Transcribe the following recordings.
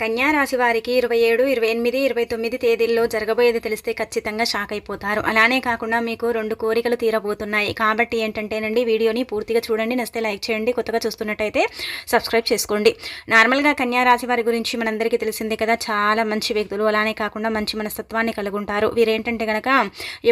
కన్యా రాశి వారికి ఇరవై ఏడు ఇరవై ఎనిమిది ఇరవై తొమ్మిది తేదీల్లో జరగబోయేది తెలిస్తే ఖచ్చితంగా షాక్ అయిపోతారు. అలానే కాకుండా మీకు రెండు కోరికలు తీరబోతున్నాయి. కాబట్టి ఏంటంటేనండి వీడియోని పూర్తిగా చూడండి నస్తే లైక్ చేయండి కొత్తగా చూస్తున్నట్టయితే సబ్స్క్రైబ్ చేసుకోండి. నార్మల్గా కన్యా రాశి వారి గురించి మనందరికీ తెలిసిందే కదా చాలా మంచి వ్యక్తులు. అలానే కాకుండా మంచి మనస్తత్వాన్ని కలిగి ఉంటారు వీరేంటంటే కనుక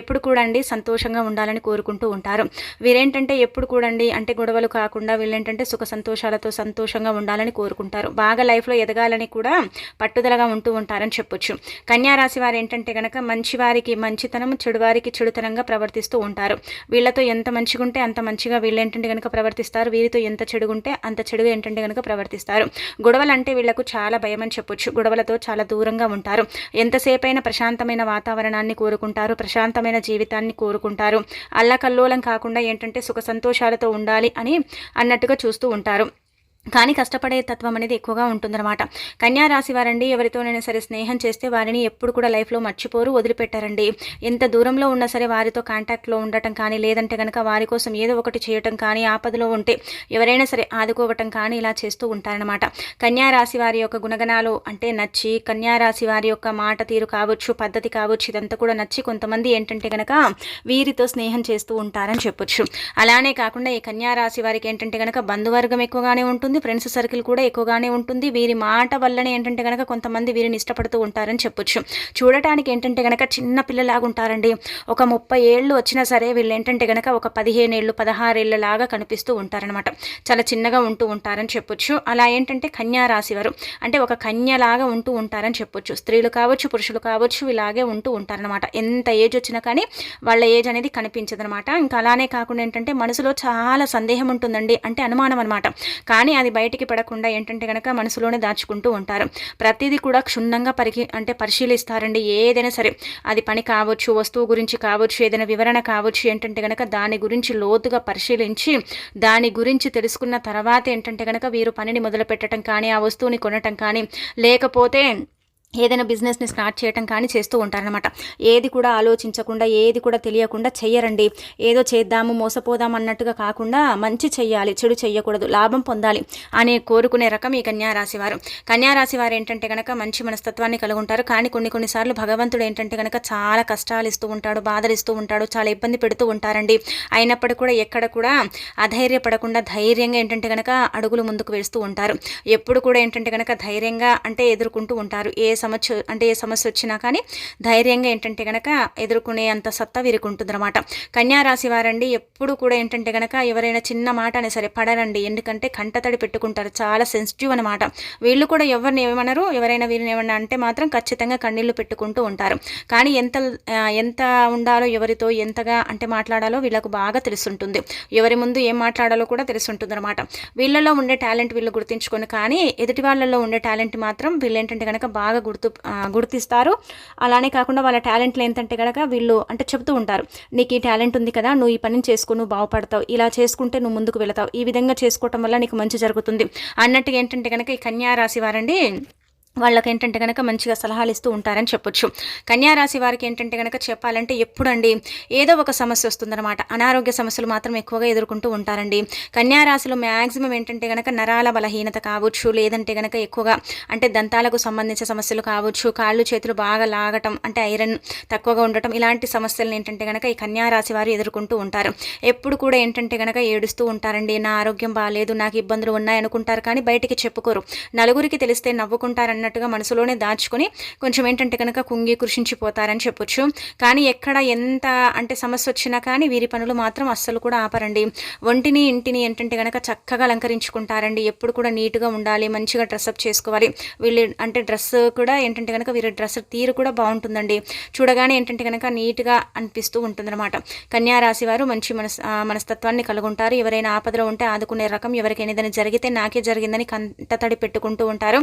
ఎప్పుడు కూడా అండి సంతోషంగా ఉండాలని కోరుకుంటూ ఉంటారు. వీరేంటంటే ఎప్పుడు కూడండి అంటే గొడవలు కాకుండా వీళ్ళేంటంటే సుఖ సంతోషాలతో సంతోషంగా ఉండాలని కోరుకుంటారు. బాగా లైఫ్లో ఎదగాలని కూడా పట్టుదలగా ఉంటూ ఉంటారని చెప్పొచ్చు. కన్యారాశి వారు ఏంటంటే కనుక మంచివారికి మంచితనం చెడువారికి చెడుతనంగా ప్రవర్తిస్తూ ఉంటారు. వీళ్ళతో ఎంత మంచిగా ఉంటే అంత మంచిగా వీళ్ళు ఏంటంటే కనుక ప్రవర్తిస్తారు. వీరితో ఎంత చెడుగుంటే అంత చెడుగా ఏంటంటే కనుక ప్రవర్తిస్తారు. గొడవలు అంటే వీళ్ళకు చాలా భయం అని చెప్పొచ్చు. గొడవలతో చాలా దూరంగా ఉంటారు. ఎంతసేపైనా ప్రశాంతమైన వాతావరణాన్ని కోరుకుంటారు. ప్రశాంతమైన జీవితాన్ని కోరుకుంటారు. అల్లకల్లోలం కాకుండా ఏంటంటే సుఖ సంతోషాలతో ఉండాలి అని అన్నట్టుగా చూస్తూ ఉంటారు. కానీ కష్టపడే తత్వం అనేది ఎక్కువగా ఉంటుందన్నమాట. కన్యా రాశి వారండి ఎవరితోనైనా సరే స్నేహం చేస్తే వారిని ఎప్పుడు కూడా లైఫ్లో మర్చిపోరు వదిలిపెట్టారండి. ఎంత దూరంలో ఉన్నా సరే వారితో కాంటాక్ట్లో ఉండటం కానీ లేదంటే కనుక వారి కోసం ఏదో ఒకటి చేయటం కానీ ఆపదలో ఉంటే ఎవరైనా సరే ఆదుకోవటం కానీ ఇలా చేస్తూ ఉంటారనమాట కన్యా రాశి వారి యొక్క గుణగణాలు అంటే నచ్చి కన్యా రాశి వారి యొక్క మాట తీరు కావచ్చు పద్ధతి కావచ్చు ఇదంతా కూడా నచ్చి కొంతమంది ఏంటంటే కనుక వీరితో స్నేహం చేస్తూ ఉంటారని చెప్పొచ్చు. అలానే కాకుండా ఈ కన్యా రాశి వారికి ఏంటంటే కనుక బంధువర్గం ఎక్కువగానే ఉంటుంది ఉంటుంది ఫ్రెండ్స్ సర్కిల్ కూడా ఎక్కువగానే ఉంటుంది. వీరి మాట వల్లనే ఏంటంటే కనుక కొంతమంది వీరిని ఇష్టపడుతూ ఉంటారని చెప్పొచ్చు. చూడటానికి ఏంటంటే కనుక చిన్న పిల్లలాగా ఉంటారండి ఒక ముప్పై ఏళ్ళు వచ్చినా సరే వీళ్ళు ఏంటంటే కనుక ఒక పదిహేను ఏళ్ళు పదహారేళ్ళలాగా కనిపిస్తూ ఉంటారనమాట చాలా చిన్నగా ఉంటూ ఉంటారని చెప్పొచ్చు. అలా ఏంటంటే కన్యా రాశివారు అంటే ఒక కన్యలాగా ఉంటూ ఉంటారని చెప్పొచ్చు. స్త్రీలు కావచ్చు పురుషులు కావచ్చు ఇలాగే ఉంటూ ఉంటారనమాట ఎంత ఏజ్ వచ్చినా కానీ వాళ్ళ ఏజ్ అనేది కనిపించదనమాట ఇంకా అలానే కాకుండా ఏంటంటే మనసులో చాలా సందేహం ఉంటుందండి. అంటే అనుమానం అనమాట కానీ అది బయటికి పడకుండా ఏంటంటే కనుక మనసులోనే దాచుకుంటూ ఉంటారు. ప్రతిదీ కూడా క్షుణ్ణంగా పరికి అంటే పరిశీలిస్తారండి. ఏదైనా సరే అది పని కావచ్చు వస్తువు గురించి కావచ్చు ఏదైనా వివరణ కావచ్చు ఏంటంటే కనుక దాని గురించి లోతుగా పరిశీలించి దాని గురించి తెలుసుకున్న తర్వాత ఏంటంటే కనుక వీరు పనిని మొదలు పెట్టడం కానీ ఆ వస్తువుని కొనటం కానీ లేకపోతే ఏదైనా బిజినెస్ని స్టార్ట్ చేయటం కానీ చేస్తూ ఉంటారనమాట ఏది కూడా ఆలోచించకుండా ఏది కూడా తెలియకుండా చెయ్యరండి. ఏదో చేద్దాము మోసపోదాం అన్నట్టుగా కాకుండా మంచి చెయ్యాలి చెడు చెయ్యకూడదు లాభం పొందాలి అని కోరుకునే రకం ఈ కన్యారాశి వారు కన్యారాశి వారు ఏంటంటే కనుక మంచి మనస్తత్వాన్ని కలిగి ఉంటారు కానీ కొన్ని కొన్నిసార్లు భగవంతుడు ఏంటంటే కనుక చాలా కష్టాలు ఇస్తూ ఉంటాడు బాధలు ఇస్తూ ఉంటాడు చాలా ఇబ్బంది పెడుతూ ఉంటారండి. అయినప్పటికీ కూడా ఎక్కడ కూడా అధైర్యపడకుండా ధైర్యంగా ఏంటంటే కనుక అడుగులు ముందుకు వేస్తూ ఉంటారు. ఎప్పుడు కూడా ఏంటంటే కనుక ధైర్యంగా అంటే ఎదుర్కొంటూ ఉంటారు. ఏ సమస్య అంటే ఏ సమస్య వచ్చినా కానీ ధైర్యంగా ఏంటంటే కనుక ఎదుర్కొనే అంత సత్తా వీరికి ఉంటుందన్నమాట. కన్యారాశి వారండి ఎప్పుడు కూడా ఏంటంటే కనుక ఎవరైనా చిన్న మాట అనే సరే పడరండి. ఎందుకంటే కంటతడి పెట్టుకుంటారు. చాలా సెన్సిటివ్ అనమాట వీళ్ళు కూడా ఎవరిని ఏమన్నారు ఎవరైనా వీరిని ఏమన్నా అంటే మాత్రం ఖచ్చితంగా కన్నీళ్ళు పెట్టుకుంటూ ఉంటారు. కానీ ఎంత ఎంత ఉండాలో ఎవరితో ఎంతగా అంటే మాట్లాడాలో వీళ్ళకు బాగా తెలుసుంటుంది. ఎవరి ముందు ఏం మాట్లాడాలో కూడా తెలుసుంటుంది అనమాట వీళ్ళలో ఉండే టాలెంట్ వీళ్ళు గుర్తించుకొని కానీ ఎదుటి వాళ్ళలో ఉండే టాలెంట్ మాత్రం వీళ్ళు ఏంటంటే కనుక బాగా గుర్తు గుర్తిస్తారు. అలానే కాకుండా వాళ్ళ టాలెంట్లు ఏంటంటే కనుక వీళ్ళు అంటే చెబుతూ ఉంటారు. నీకు ఈ టాలెంట్ ఉంది కదా నువ్వు ఈ పనిని చేసుకో నువ్వు బాగుపడతావు. ఇలా చేసుకుంటే నువ్వు ముందుకు వెళతావు. ఈ విధంగా చేసుకోవటం వల్ల నీకు మంచి జరుగుతుంది. అన్నట్టుగా ఏంటంటే కనుక ఈ కన్యా రాశి వారండి వాళ్ళకి ఏంటంటే కనుక మంచిగా సలహాలు ఇస్తూ ఉంటారని చెప్పొచ్చు. కన్యారాశి వారికి ఏంటంటే కనుక చెప్పాలంటే ఎప్పుడండి ఏదో ఒక సమస్య వస్తుందన్నమాట. అనారోగ్య సమస్యలు మాత్రం ఎక్కువగా ఎదుర్కొంటూ ఉంటారండి. కన్యారాశిలో మ్యాక్సిమం ఏంటంటే కనుక నరాల బలహీనత కావచ్చు లేదంటే కనుక ఎక్కువగా అంటే దంతాలకు సంబంధించిన సమస్యలు కావచ్చు కాళ్ళు చేతులు బాగా లాగటం అంటే ఐరన్ తక్కువగా ఉండటం ఇలాంటి సమస్యలను ఏంటంటే కనుక ఈ కన్యారాశి వారు ఎదుర్కొంటూ ఉంటారు. ఎప్పుడు కూడా ఏంటంటే కనుక ఏడుస్తూ ఉంటారండి నా ఆరోగ్యం బాగాలేదు నాకు ఇబ్బందులు ఉన్నాయనుకుంటారు కానీ బయటికి చెప్పుకోరు. నలుగురికి తెలిస్తే నవ్వుకుంటారన్న అన్నట్టుగా మనసులోనే దాచుకొని కొంచెం ఏంటంటే కనుక కుంగి కృషించిపోతారని చెప్పొచ్చు. కానీ ఎక్కడ ఎంత అంటే సమస్య వచ్చినా కానీ వీరి పనులు మాత్రం అస్సలు కూడా ఆపరండి. ఒంటిని ఇంటిని ఏంటంటే కనుక చక్కగా అలంకరించుకుంటారండి. ఎప్పుడు కూడా నీట్గా ఉండాలి మంచిగా డ్రెస్అప్ చేసుకోవాలి. వీళ్ళు అంటే డ్రెస్ కూడా ఏంటంటే కనుక వీరి డ్రెస్ తీరు కూడా బాగుంటుందండి. చూడగానే ఏంటంటే కనుక నీట్గా అనిపిస్తూ ఉంటుందన్నమాట. కన్యారాశి వారు మంచి మనస్ మనస్తత్వాన్ని కలుగుంటారు. ఎవరైనా ఆపదలో ఉంటే ఆదుకునే రకం ఎవరికైనా ఏదైనా జరిగితే నాకే జరిగిందని కంటతడి పెట్టుకుంటూ ఉంటారు.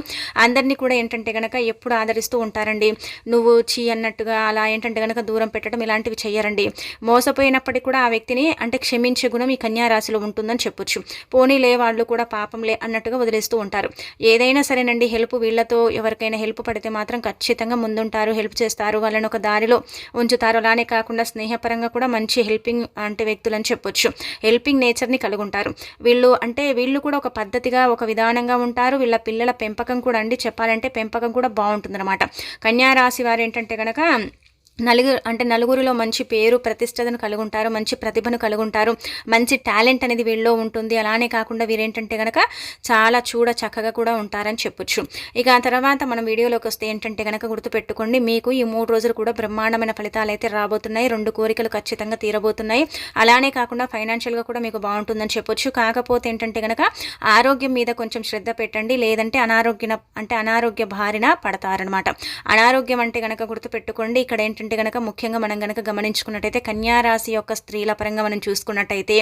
అందరినీ కూడా కూడా ఏంటంటే కనుక ఎప్పుడు ఆదరిస్తూ ఉంటారండి. నువ్వు చీ అన్నట్టుగా అలా ఏంటంటే కనుక దూరం పెట్టడం ఇలాంటివి చేయరండి మోసపోయినప్పటికీ కూడా ఆ వ్యక్తిని అంటే క్షమించే గుణం ఈ కన్యారాశిలో ఉంటుందని చెప్పొచ్చు. పోనీలే వాళ్ళు కూడా పాపంలే అన్నట్టుగా వదిలేస్తూ ఉంటారు. ఏదైనా సరేనండి హెల్ప్ వీళ్ళతో ఎవరికైనా హెల్ప్ పడితే మాత్రం ఖచ్చితంగా ముందుంటారు హెల్ప్ చేస్తారు. వాళ్ళని ఒక దారిలో ఉంచుతారు. అలానే కాకుండా స్నేహపరంగా కూడా మంచి హెల్పింగ్ అంటే వ్యక్తులని చెప్పొచ్చు. హెల్పింగ్ నేచర్ని కలుగుంటారు. వీళ్ళు అంటే వీళ్ళు కూడా ఒక పద్ధతిగా ఒక విధానంగా ఉంటారు. వీళ్ళ పిల్లల పెంపకం కూడా అండి చెప్పాలంటే ఏంటంటే పెంపకం కూడా బాగుంటుందన్నమాట. అనమాట కన్యారాశి వారు ఏంటంటే కనుక నలుగురు అంటే నలుగురిలో మంచి పేరు ప్రతిష్టతను కలుగుంటారు మంచి ప్రతిభను కలుగుంటారు మంచి టాలెంట్ అనేది వీళ్ళలో ఉంటుంది. అలానే కాకుండా వీరేంటంటే కనుక చాలా చూడ చక్కగా కూడా ఉంటారని చెప్పొచ్చు. ఇక ఆ తర్వాత మనం వీడియోలోకి వస్తే ఏంటంటే కనుక గుర్తుపెట్టుకోండి మీకు ఈ మూడు రోజులు కూడా బ్రహ్మాండమైన ఫలితాలు అయితే రాబోతున్నాయి. రెండు కోరికలు ఖచ్చితంగా తీరబోతున్నాయి. అలానే కాకుండా ఫైనాన్షియల్గా కూడా మీకు బాగుంటుందని చెప్పొచ్చు. కాకపోతే ఏంటంటే కనుక ఆరోగ్యం మీద కొంచెం శ్రద్ధ పెట్టండి. లేదంటే అనారోగ్య అంటే అనారోగ్య బారిన పడతారనమాట అనారోగ్యం అంటే కనుక గుర్తుపెట్టుకోండి. ఇక్కడ ఏంటంటే ఏంటంటే కనుక ముఖ్యంగా మనం కనుక గమనించుకున్నట్టయితే కన్యారాశి యొక్క స్త్రీల పరంగా మనం చూసుకున్నట్టయితే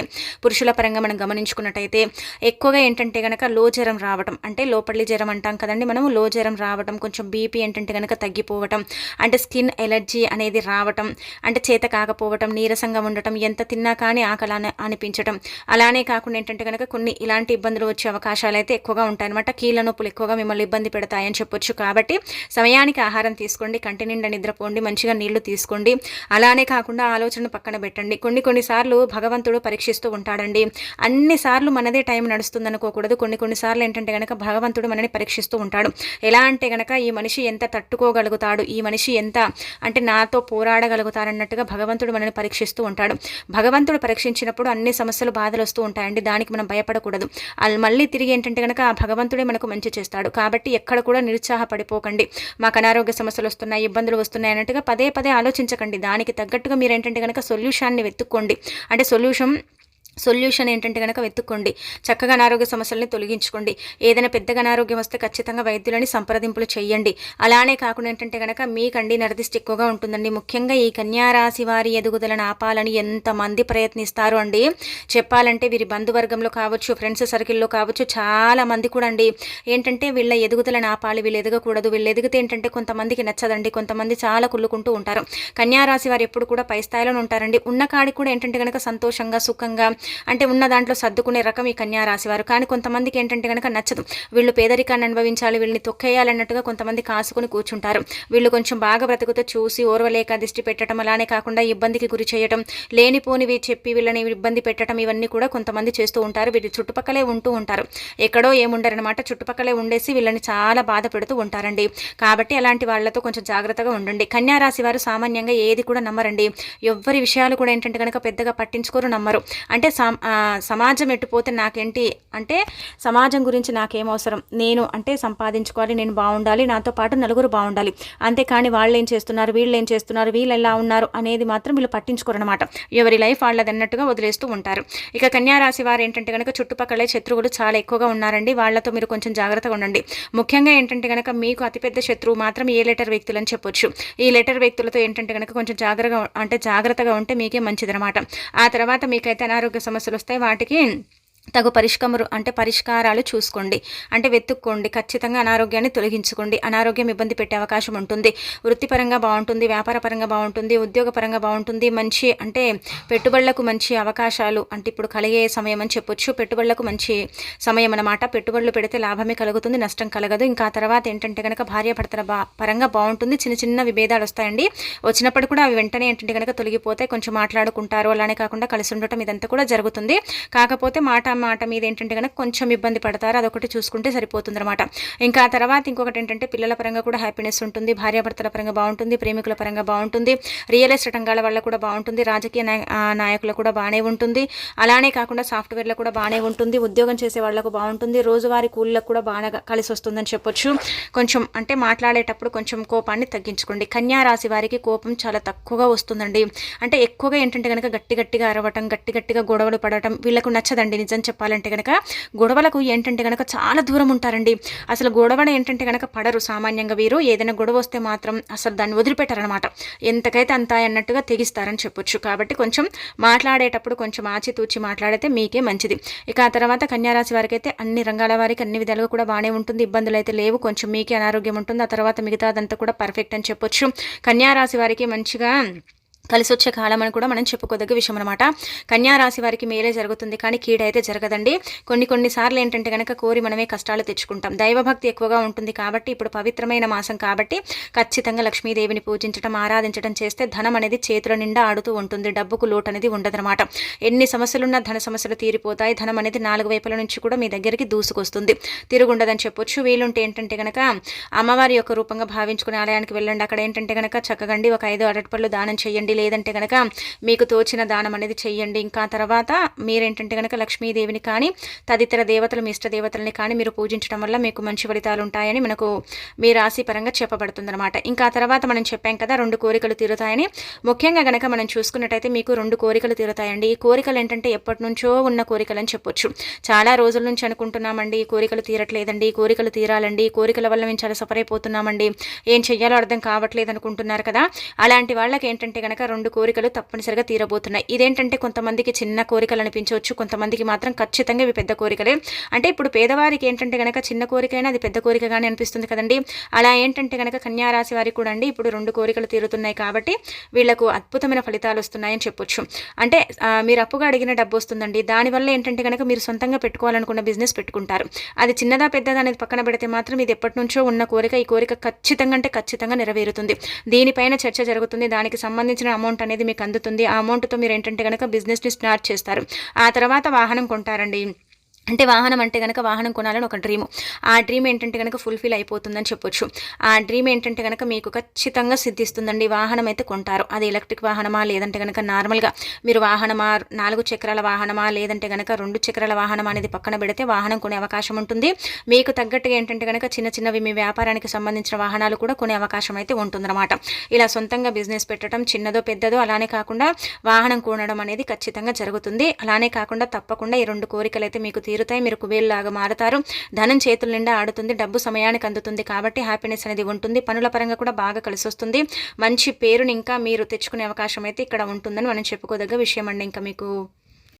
పురుషుల పరంగా మనం గమనించుకున్నట్టయితే ఎక్కువగా ఏంటంటే కనుక లో జ్వరం రావటం అంటే లోపలి జ్వరం అంటాం కదండి మనము లో జ్వరం రావటం కొంచెం బీపీ ఏంటంటే కనుక తగ్గిపోవటం అంటే స్కిన్ ఎలర్జీ అనేది రావటం అంటే చేత కాకపోవటం నీరసంగా ఉండటం ఎంత తిన్నా కానీ ఆకలి అనిపించటం అలానే కాకుండా ఏంటంటే కనుక కొన్ని ఇలాంటి ఇబ్బందులు వచ్చే అవకాశాలు అయితే ఎక్కువగా ఉంటాయన్నమాట. కీళ్ళ నొప్పులు ఎక్కువగా మిమ్మల్ని ఇబ్బంది పెడతాయని చెప్పొచ్చు కాబట్టి సమయానికి ఆహారం తీసుకోండి కంటి నిండా నిద్రపోండి మంచిగా నీళ్ళు నీళ్ళు తీసుకోండి. అలానే కాకుండా ఆలోచన పక్కన పెట్టండి. కొన్ని కొన్నిసార్లు భగవంతుడు పరీక్షిస్తూ ఉంటాడండి. అన్నిసార్లు మనదే టైం నడుస్తుంది అనుకోకూడదు కొన్ని కొన్నిసార్లు ఏంటంటే కనుక భగవంతుడు మనని పరీక్షిస్తూ ఉంటాడు. ఎలా అంటే కనుక ఈ మనిషి ఎంత తట్టుకోగలుగుతాడు? ఈ మనిషి ఎంత అంటే నాతో పోరాడగలుగుతారన్నట్టుగా భగవంతుడు మనని పరీక్షిస్తూ ఉంటాడు. భగవంతుడు పరీక్షించినప్పుడు అన్ని సమస్యలు బాధలు వస్తూ ఉంటాయండి. దానికి మనం భయపడకూడదు. మళ్ళీ తిరిగి ఏంటంటే కనుక ఆ భగవంతుడే మనకు మంచి చేస్తాడు. కాబట్టి ఎక్కడ కూడా నిరుత్సాహపడిపోకండి. మాకు అనారోగ్య సమస్యలు వస్తున్నాయి ఇబ్బందులు వస్తున్నాయి అన్నట్టుగా పదే పదే ఆలోచించకండి. దానికి తగ్గట్టుగా మీరు ఏంటంటే కనుక సొల్యూషన్ని వెతుక్కోండి. అంటే సొల్యూషన్ సొల్యూషన్ ఏంటంటే కనుక వెతుక్కోండి. చక్కగా అనారోగ్య సమస్యల్ని తొలగించుకోండి. ఏదైనా పెద్దగా అనారోగ్యం వస్తే ఖచ్చితంగా వైద్యులని సంప్రదింపులు చేయండి అలానే కాకుండా ఏంటంటే కనుక మీకండి నరదిష్టి ఎక్కువగా ఉంటుందండి. ముఖ్యంగా ఈ కన్యారాశి వారి ఎదుగుదలను ఆపాలని ఎంతమంది ప్రయత్నిస్తారు అండి? చెప్పాలంటే వీరి బంధువర్గంలో కావచ్చు ఫ్రెండ్స్ సర్కిల్లో కావచ్చు చాలా మంది కూడా అండి. ఏంటంటే వీళ్ళ ఎదుగుదలను ఆపాలి వీళ్ళు ఎదగకూడదు. వీళ్ళు ఎదిగితే ఏంటంటే కొంతమందికి నచ్చదండి. కొంతమంది చాలా కుళ్ళుకుంటూ ఉంటారు. కన్యారాశి వారు ఎప్పుడు కూడా పై స్థాయిలో ఉంటారండి. ఉన్న కాడికి కూడా ఏంటంటే కనుక సంతోషంగా సుఖంగా అంటే ఉన్న దాంట్లో సర్దుకునే రకం ఈ కన్యా రాశివారు కానీ కొంతమందికి ఏంటంటే కనుక నచ్చదు. వీళ్ళు పేదరికాన్ని అనుభవించాలి వీళ్ళని తొక్కేయాలన్నట్టుగా కొంతమంది కాసుకుని కూర్చుంటారు. వీళ్ళు కొంచెం బాగా బ్రతుకుతో చూసి ఓర్వలేక దిష్టి పెట్టడం అలానే కాకుండా ఇబ్బందికి గురి చేయటం లేనిపోనివి చెప్పి వీళ్ళని ఇబ్బంది పెట్టడం ఇవన్నీ కూడా కొంతమంది చేస్తూ ఉంటారు. వీళ్ళు చుట్టుపక్కలే ఉంటూ ఉంటారు. ఎక్కడో ఏముండరనమాట చుట్టుపక్కలే ఉండేసి వీళ్ళని చాలా బాధ పెడుతూ ఉంటారండి. కాబట్టి అలాంటి వాళ్ళతో కొంచెం జాగ్రత్తగా ఉండండి. కన్యారాశి వారు సామాన్యంగా ఏది కూడా నమ్మరండి. ఎవ్వరి విషయాలు కూడా ఏంటంటే కనుక పెద్దగా పట్టించుకోరు నమ్మరు. అంటే సమాజం ఎట్టుపోతే నాకేంటి అంటే సమాజం గురించి నాకేమవసరం? నేను అంటే సంపాదించుకోవాలి నేను బాగుండాలి నాతో పాటు నలుగురు బాగుండాలి అంతేకాని వాళ్ళు ఏం చేస్తున్నారు వీళ్ళు ఏం చేస్తున్నారు వీళ్ళు ఎలా ఉన్నారు అనేది మాత్రం వీళ్ళు పట్టించుకోరనమాట. ఎవరి లైఫ్ వాళ్ళది అన్నట్టుగా వదిలేస్తూ ఉంటారు. ఇక కన్యారాశి వారు ఏంటంటే కనుక చుట్టుపక్కల శత్రువులు చాలా ఎక్కువగా ఉన్నారండి. వాళ్ళతో మీరు కొంచెం జాగ్రత్తగా ఉండండి. ముఖ్యంగా ఏంటంటే కనుక మీకు అతిపెద్ద శత్రువు మాత్రం ఏ లెటర్ వ్యక్తులు అని చెప్పొచ్చు. ఈ లెటర్ వ్యక్తులతో ఏంటంటే కనుక కొంచెం జాగ్రత్తగా అంటే జాగ్రత్తగా ఉంటే మీకే మంచిదనమాట. ఆ తర్వాత మీకైతే అనారోగ్య సమస్యలు వస్తాయి వాటికి తగు పరిష్కమరు అంటే పరిష్కారాలు చూసుకోండి. అంటే వెతుక్కోండి. ఖచ్చితంగా అనారోగ్యాన్ని తొలగించుకోండి. అనారోగ్యం ఇబ్బంది పెట్టే అవకాశం ఉంటుంది. వృత్తిపరంగా బాగుంటుంది. వ్యాపారపరంగా బాగుంటుంది. ఉద్యోగపరంగా బాగుంటుంది. మంచి అంటే పెట్టుబడులకు మంచి అవకాశాలు అంటే ఇప్పుడు కలిగే సమయం అని చెప్పొచ్చు. పెట్టుబడులకు మంచి సమయం అనమాట పెట్టుబడులు పెడితే లాభమే కలుగుతుంది నష్టం కలగదు. ఇంకా తర్వాత ఏంటంటే కనుక భార్యాభర్తల బా పరంగా బాగుంటుంది. చిన్న చిన్న విభేదాలు వస్తాయండి. వచ్చినప్పుడు కూడా అవి వెంటనే ఏంటంటే కనుక తొలగిపోతే కొంచెం మాట్లాడుకుంటారు. అలానే కాకుండా కలిసి ఉండటం ఇదంతా కూడా జరుగుతుంది. కాకపోతే మాట మాట మీద ఏంటంటే కనుక కొంచెం ఇబ్బంది పడతారు అదొకటి చూసుకుంటే సరిపోతుంది అనమాట ఇంకా తర్వాత ఇంకొకటి ఏంటంటే పిల్లల పరంగా కూడా హ్యాపీనెస్ ఉంటుంది భార్యాభర్తల పరంగా బాగుంటుంది ప్రేమికుల పరంగా బాగుంటుంది రియల్ ఎస్టేట్ రంగాల వల్ల కూడా బాగుంటుంది రాజకీయ నాయకులు కూడా బాగానే ఉంటుంది. అలానే కాకుండా సాఫ్ట్వేర్లో కూడా బాగానే ఉంటుంది ఉద్యోగం చేసే వాళ్ళకు బాగుంటుంది రోజువారీ కూలీలకు కూడా బాగా కలిసి వస్తుందని చెప్పొచ్చు. కొంచెం అంటే మాట్లాడేటప్పుడు కొంచెం కోపాన్ని తగ్గించుకోండి. కన్యా రాశి వారికి కోపం చాలా తక్కువగా వస్తుందండి. అంటే ఎక్కువగా ఏంటంటే కనుక గట్టి గట్టిగా అరవటం గట్టి గట్టిగా గొడవలు పడటం వీళ్ళకు నచ్చదండి నిజం చెప్పాలంటే కనుక గొడవలకు ఏంటంటే కనుక చాలా దూరం ఉంటారండి. అసలు గొడవన ఏంటంటే కనుక పడరు. సామాన్యంగా వీరు ఏదైనా గొడవ వస్తే మాత్రం అసలు దాన్ని వదిలిపెట్టారనమాట. ఎంతకైతే అంత అన్నట్టుగా తెగిస్తారని చెప్పొచ్చు. కాబట్టి కొంచెం మాట్లాడేటప్పుడు కొంచెం ఆచితూచి మాట్లాడితే మీకే మంచిది. ఇక ఆ తర్వాత కన్యారాశి వారికి అయితే అన్ని రంగాల వారికి అన్ని విధాలుగా కూడా బాగానే ఉంటుంది. ఇబ్బందులు అయితే లేవు. కొంచెం మీకే అనారోగ్యం ఉంటుంది. ఆ తర్వాత మిగతాదంతా కూడా పర్ఫెక్ట్ అని చెప్పొచ్చు. కన్యారాశి వారికి మంచిగా కలిసి వచ్చే కాలం అని కూడా మనం చెప్పుకోదగ్గ విషయం అనమాట కన్యా రాశి వారికి మేలే జరుగుతుంది కానీ కీడైతే జరగదండి. కొన్ని కొన్నిసార్లు ఏంటంటే కనుక కోరి మనమే కష్టాలు తెచ్చుకుంటాం. దైవభక్తి ఎక్కువగా ఉంటుంది కాబట్టి ఇప్పుడు పవిత్రమైన మాసం కాబట్టి ఖచ్చితంగా లక్ష్మీదేవిని పూజించడం ఆరాధించడం చేస్తే ధనం అనేది చేతుల నిండా ఆడుతూ ఉంటుంది. డబ్బుకు లోటు అనేది ఉండదనమాట ఎన్ని సమస్యలున్నా ధన సమస్యలు తీరిపోతాయి. ధనం అనేది నాలుగు వైపుల నుంచి కూడా మీ దగ్గరికి దూసుకొస్తుంది. తిరుగుండదని చెప్పొచ్చు. వీలుంటే ఏంటంటే కనుక అమ్మవారి యొక్క రూపంగా భావించుకునే ఆలయానికి వెళ్ళండి. అక్కడ ఏంటంటే కనుక చక్కగండి. ఒక ఐదు అరటిపళ్ళు దానం చేయండి. చేయండి. లేదంటే కనుక మీకు తోచిన దానం అనేది చేయండి. ఇంకా తర్వాత మీరేంటంటే కనుక లక్ష్మీదేవిని కానీ తదితర దేవతలు మీ ఇష్ట దేవతలని కానీ మీరు పూజించడం వల్ల మీకు మంచి ఫలితాలు ఉంటాయని మనకు మీ రాశి పరంగా చెప్పబడుతుందన్నమాట. ఇంకా తర్వాత మనం చెప్పాం కదా రెండు కోరికలు తీరుతాయని. ముఖ్యంగా కనుక మనం చూసుకున్నట్టయితే మీకు రెండు కోరికలు తీరుతాయండి. ఈ కోరికలు ఏంటంటే ఎప్పటి నుంచో ఉన్న కోరికలు అని చెప్పొచ్చు. చాలా రోజుల నుంచి అనుకుంటున్నామండి ఈ కోరికలు తీరట్లేదండి ఈ కోరికలు తీరాలండి ఈ కోరికల వల్ల మేము చాలా సఫర్ అయిపోతున్నామండి ఏం చెయ్యాలో అర్థం కావట్లేదు అనుకుంటున్నారు కదా. అలాంటి వాళ్ళకి ఏంటంటే కనుక రెండు కోరికలు తప్పనిసరిగా తీరబోతున్నాయి. ఇదేంటంటే కొంతమందికి చిన్న కోరికలు అనిపించవచ్చు కొంతమందికి మాత్రం ఖచ్చితంగా ఇవి పెద్ద కోరికలే. అంటే ఇప్పుడు పేదవారికి ఏంటంటే కనుక చిన్న కోరికైనా అది పెద్ద కోరికగానే అనిపిస్తుంది కదండి. అలా ఏంటంటే కనుక కన్యారాశి వారికి కూడా అండి ఇప్పుడు రెండు కోరికలు తీరుతున్నాయి కాబట్టి వీళ్ళకు అద్భుతమైన ఫలితాలు వస్తున్నాయని చెప్పొచ్చు. అంటే మీరు అప్పుగా అడిగిన డబ్బు వస్తుందండి. దానివల్ల ఏంటంటే కనుక మీరు సొంతంగా పెట్టుకోవాలనుకున్న బిజినెస్ పెట్టుకుంటారు. అది చిన్నదా పెద్దదా అనేది పక్కన పెడితే మాత్రం ఇది ఎప్పటి నుంచో ఉన్న కోరిక ఈ కోరిక ఖచ్చితంగా అంటే ఖచ్చితంగా నెరవేరుతుంది. దీనిపైన చర్చ జరుగుతుంది. దానికి సంబంధించిన అమౌంట్ అనేది మీకు అందుతుంది. ఆ అమౌంట్తో మీరు ఏంటంటే కనుక బిజినెస్ని స్టార్ట్ చేస్తారు. ఆ తర్వాత వాహనం కొంటారండి. అంటే వాహనం అంటే కనుక వాహనం కొనాలని ఒక డ్రీమ్ ఆ డ్రీమ్ ఏంటంటే కనుక ఫుల్ఫిల్ అయిపోతుందని చెప్పొచ్చు. ఆ డ్రీమ్ ఏంటంటే కనుక మీకు ఖచ్చితంగా సిద్ధిస్తుందండి. వాహనం అయితే కొంటారు. అది ఎలక్ట్రిక్ వాహనమా లేదంటే కనుక నార్మల్గా మీరు వాహనమా నాలుగు చక్రాల వాహనమా లేదంటే కనుక రెండు చక్రాల వాహనం అనేది పక్కన పెడితే వాహనం కొనే అవకాశం ఉంటుంది. మీకు తగ్గట్టుగా ఏంటంటే కనుక చిన్న చిన్నవి మీ వ్యాపారానికి సంబంధించిన వాహనాలు కూడా కొనే అవకాశం అయితే ఉంటుందన్నమాట. ఇలా సొంతంగా బిజినెస్ పెట్టడం చిన్నదో పెద్దదో అలానే కాకుండా వాహనం కొనడం అనేది ఖచ్చితంగా జరుగుతుంది. అలానే కాకుండా తప్పకుండా ఈ రెండు కోరికలు అయితే మీకు తీరుతాయి. మీరు కుబేరులాగా మారుతారు. ధనం చేతుల నిండా ఆడుతుంది. డబ్బు సమయానికి అందుతుంది కాబట్టి హ్యాపీనెస్ అనేది ఉంటుంది. పనుల పరంగా కూడా బాగా కలిసి వస్తుంది మంచి పేరుని ఇంకా మీరు తెచ్చుకునే అవకాశం అయితే ఇక్కడ ఉంటుందని మనం చెప్పుకోదగ్గ విషయం అండి. ఇంకా మీకు